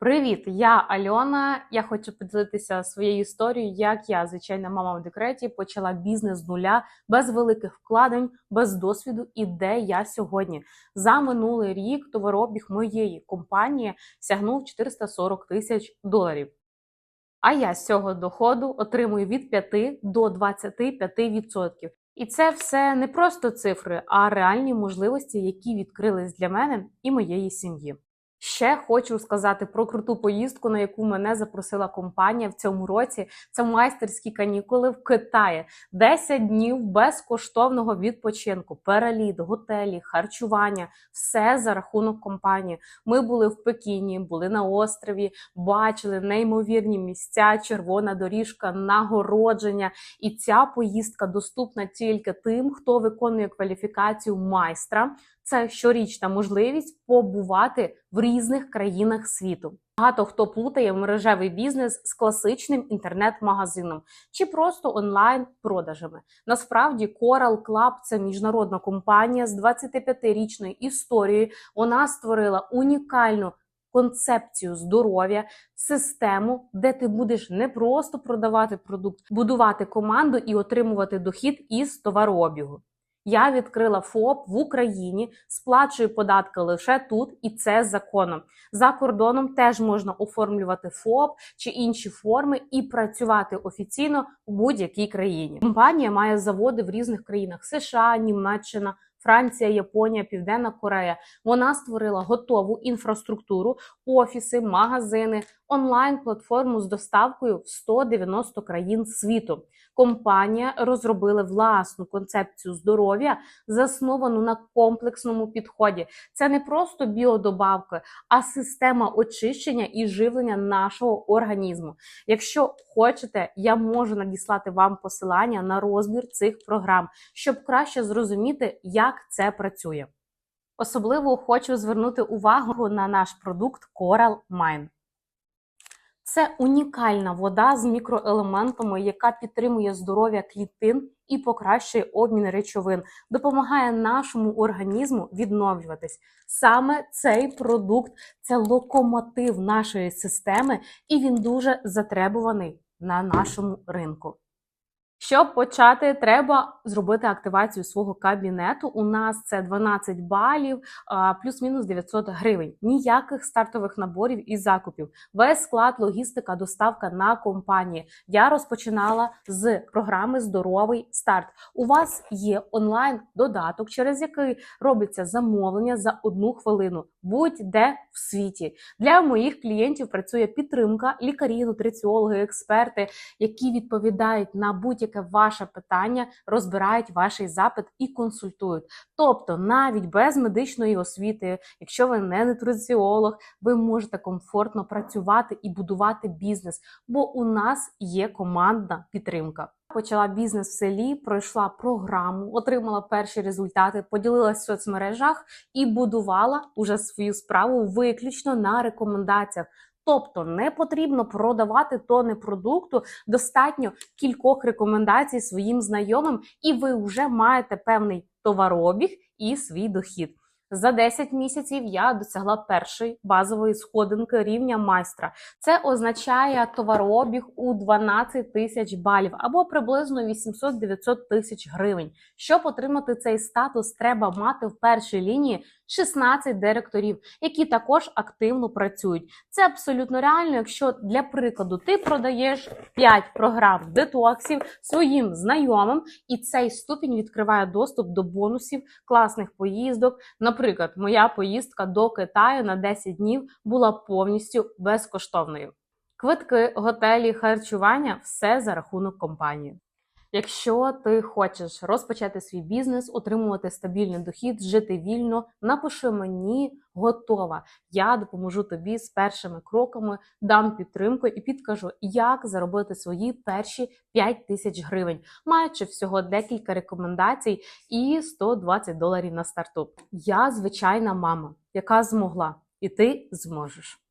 Привіт, я Альона. Я хочу поділитися своєю історією, як я, звичайна мама в декреті, почала бізнес з нуля без великих вкладень, без досвіду і де я сьогодні. За минулий рік товарообіг моєї компанії сягнув 440 тисяч доларів. А я з цього доходу отримую від 5 до 25%. І це все не просто цифри, а реальні можливості, які відкрились для мене і моєї сім'ї. Ще хочу сказати про круту поїздку, на яку мене запросила компанія в цьому році. Це майстерські канікули в Китаї. 10 днів безкоштовного відпочинку, переліт, готелі, харчування все за рахунок компанії. Ми були в Пекіні, були на острові, бачили неймовірні місця, червона доріжка, нагородження. І ця поїздка доступна тільки тим, хто виконує кваліфікацію майстра. Це щорічна можливість побувати в різних країнах світу. Багато хто плутає мережевий бізнес з класичним інтернет-магазином чи просто онлайн-продажами. Насправді, Coral Club – це міжнародна компанія з 25-річною історією. Вона створила унікальну концепцію здоров'я, систему, де ти будеш не просто продавати продукт, будувати команду і отримувати дохід із товарообігу. Я відкрила ФОП в Україні, сплачую податки лише тут, і це законом. За кордоном теж можна оформлювати ФОП чи інші форми і працювати офіційно у будь-якій країні. Компанія має заводи в різних країнах: США, Німеччина. Франція, Японія, Південна Корея. Вона створила готову інфраструктуру, офіси, магазини, онлайн-платформу з доставкою в 190 країн світу. Компанія розробила власну концепцію здоров'я, засновану на комплексному підході. Це не просто біодобавки, а система очищення і живлення нашого організму. Якщо хочете, я можу надіслати вам посилання на розбір цих програм, щоб краще зрозуміти, як це працює. Особливо хочу звернути увагу на наш продукт Coral Mine. Це унікальна вода з мікроелементами, яка підтримує здоров'я клітин і покращує обмін речовин, допомагає нашому організму відновлюватись. Саме цей продукт це локомотив нашої системи, і він дуже затребуваний на нашому ринку. Щоб почати, треба зробити активацію свого кабінету. У нас це 12 балів, плюс-мінус 900 гривень. Ніяких стартових наборів і закупів. Весь склад, логістика, доставка на компанії. Я розпочинала з програми Здоровий старт. У вас є онлайн додаток, через який робиться замовлення за одну хвилину, будь-де в світі. Для моїх клієнтів працює підтримка, лікарі, нутриціологи, експерти, які відповідають на будь-яке ваше питання, розбирають ваш запит і консультують. Тобто, навіть без медичної освіти, якщо ви не нутриціолог, ви можете комфортно працювати і будувати бізнес, бо у нас є командна підтримка. Почала бізнес в селі, пройшла програму, отримала перші результати, поділилася в соцмережах і будувала уже свою справу виключно на рекомендаціях. Тобто не потрібно продавати тони продукту, достатньо кількох рекомендацій своїм знайомим, і ви вже маєте певний товарообіг і свій дохід. За 10 місяців я досягла першої базової сходинки рівня майстра. Це означає товарообіг у 12 тисяч балів або приблизно 800-900 тисяч гривень. Щоб отримати цей статус, треба мати в першій лінії 16 директорів, які також активно працюють. Це абсолютно реально, якщо для прикладу ти продаєш 5 програм детоксів своїм знайомим, і цей ступінь відкриває доступ до бонусів, класних поїздок. Наприклад, моя поїздка до Китаю на 10 днів була повністю безкоштовною. Квитки, готелі, харчування все за рахунок компанії. Якщо ти хочеш розпочати свій бізнес, отримувати стабільний дохід, жити вільно, напиши мені готова. Я допоможу тобі з першими кроками, дам підтримку і підкажу, як заробити свої перші 5 тисяч гривень, маючи всього декілька рекомендацій і 120 доларів на старту. Я звичайна мама, яка змогла, і ти зможеш.